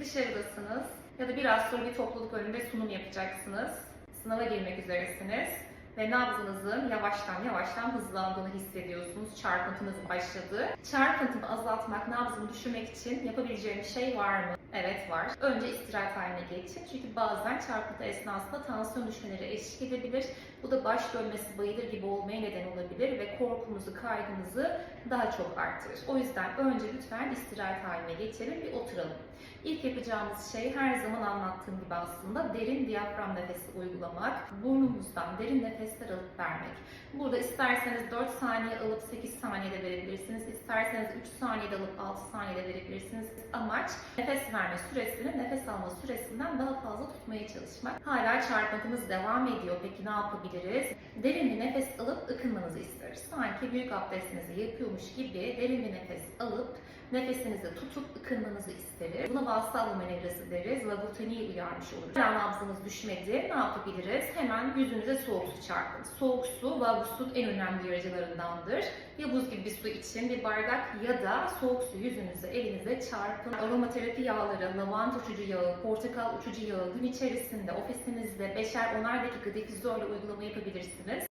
Dışarıdasınız ya da bir topluluk önünde sunum yapacaksınız. Sınava girmek üzeresiniz ve nabzınızın yavaştan yavaştan hızlandığını hissediyorsunuz. Çarpıntınız başladı. Çarpıntını azaltmak, nabzını düşürmek için yapabileceğim şey var mı? Evet var. Önce istirahat haline geçin. Çünkü bazen çarpıntı esnasında tansiyon düşmeleri eşlik edebilir. Bu da baş dönmesi, bayılır gibi olmaya neden olabilir ve korkumuzu, kaygımızı daha çok artırır. O yüzden önce lütfen istirahat haline geçelim, bir oturalım. İlk yapacağımız şey her zaman anlattığım gibi aslında derin diyafram nefesi uygulamak. Burnumuzdan derin nefesler alıp vermek. Burada isterseniz 4 saniye alıp 8 saniyede verebilirsiniz. İsterseniz 3 saniyede alıp 6 saniyede verebilirsiniz. Amaç nefes verme süresini nefes alma süresinden daha fazla tutmaya çalışmak. Hala çarpıntımız devam ediyor. Peki ne yapabiliriz? Derin bir nefes alıp isteriz. Sanki büyük abdestinizi yapıyormuş gibi derin bir nefes alıp nefesinizi tutup ıkınmanızı isteriz. Buna Valsalva manevrası deriz. Vagutani'yi uyarmış oluruz. Hala nabzınız düşmedi. Ne yapabiliriz? Hemen yüzünüze soğuk su çarpın. Soğuk su vagusut en önemli uyarıcılarındandır. Ya buz gibi bir su için bir bardak ya da soğuk su yüzünüze, elinize çarpın. Aromaterapi yağları, lavanta uçucu yağı, portakal uçucu yağı gün içerisinde ofisinizde 5'er 10'ar dakika difüzörle uygulama yapabilirsiniz.